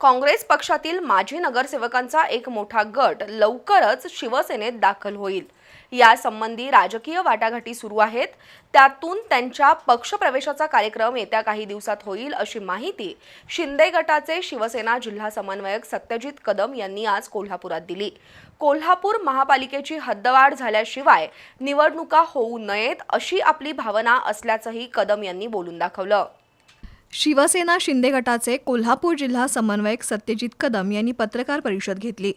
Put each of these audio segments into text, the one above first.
काँग्रेस पक्षातील माजी नगरसेवकांचा एक मोठा गट लवकरच शिवसेनेत दाखल होईल. यासंबंधी राजकीय वाटाघाटी सुरू आहेत. त्यातून त्यांच्या पक्षप्रवेशाचा कार्यक्रम येत्या काही दिवसात होईल अशी माहिती शिंदे गटाचे शिवसेना जिल्हा समन्वयक सत्यजित कदम यांनी आज कोल्हापुरात दिली. कोल्हापूर महापालिकेची हद्दवाढ झाल्याशिवाय निवडणुका होऊ नयेत अशी आपली भावना असल्याचंही कदम यांनी बोलून दाखवलं. शिवसेना शिंदे गटाचे कोल्हापूर जिल्हा समन्वयक सत्यजित कदम यांनी पत्रकार परिषद घेतली.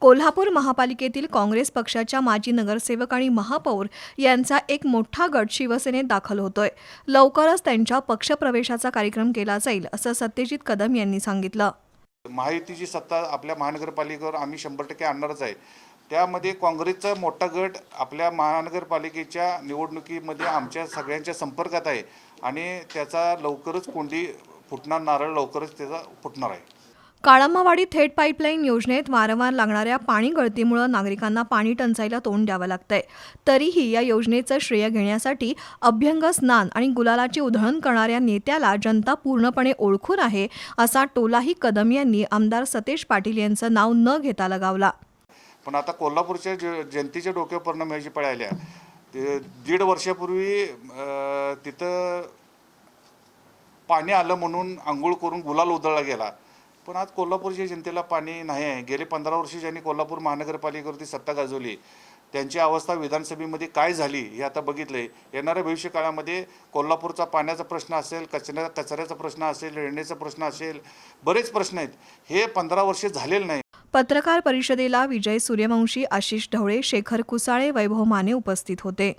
कोल्हापूर महापालिकेतील काँग्रेस पक्षाच्या माजी नगरसेवक आणि महापौर यांचा एक मोठा गट शिवसेनेत दाखल होतोय. लवकरच त्यांच्या पक्षप्रवेशाचा कार्यक्रम केला जाईल असं सत्यजित कदम यांनी सांगितलं. महायुतीची सत्ता आपल्या महानगरपालिकेवर आम्ही शंभर टक्के आणणारच आहे. त्यामध्ये काँग्रेसचा मोठा गट आपल्या महानगरपालिकेच्या निवडणुकीमध्ये आमच्या सगळ्यांच्या संपर्कात आहे. आणि त्याचा लवकरच कोंडी फुटणार नारळ लवकरच त्याचा फुटणार आहे. काळामावाडी थेट पाईपलाईन योजनेत वारंवार लागणाऱ्या पाणी गळतीमुळे नागरिकांना पाणी टंचाईला तोंड द्यावं लागतंय. तरीही या योजनेचं श्रेय घेण्यासाठी अभ्यंग स्नान आणि गुलालाची उधळण करणाऱ्या नेत्याला जनता पूर्णपणे ओळखून आहे असा टोलाही कदम यांनी आमदार सतेज पाटील यांचं नाव न घेता लगावला. पण आता कोल्हापूरच्या ज जनतेच्या डोक्यावर परिणाम याची पळायल्या ते दीड वर्षापूर्वी तिथं पाणी आलं म्हणून आंघोळ करून गुलाल उधळला गेला. पण आज कोल्हापूरच्या जनतेला पाणी नाही आहे. गेले पंधरा वर्ष ज्यांनी कोल्हापूर महानगरपालिकेवरती सत्ता गाजवली त्यांची अवस्था विधानसभेमध्ये काय झाली हे आता बघितलं आहे येणाऱ्या भविष्य काळामध्ये कोल्हापूरचा पाण्याचा प्रश्न असेल कचऱ्या कचऱ्याचा प्रश्न असेल रेडण्याचा प्रश्न असेल बरेच प्रश्न आहेत. हे पंधरा वर्ष झालेले नाही. पत्रकार परिषदेला विजय सूर्यवंशी आशिष ढवळे शेखर कुसाळे वैभव माने उपस्थित होते.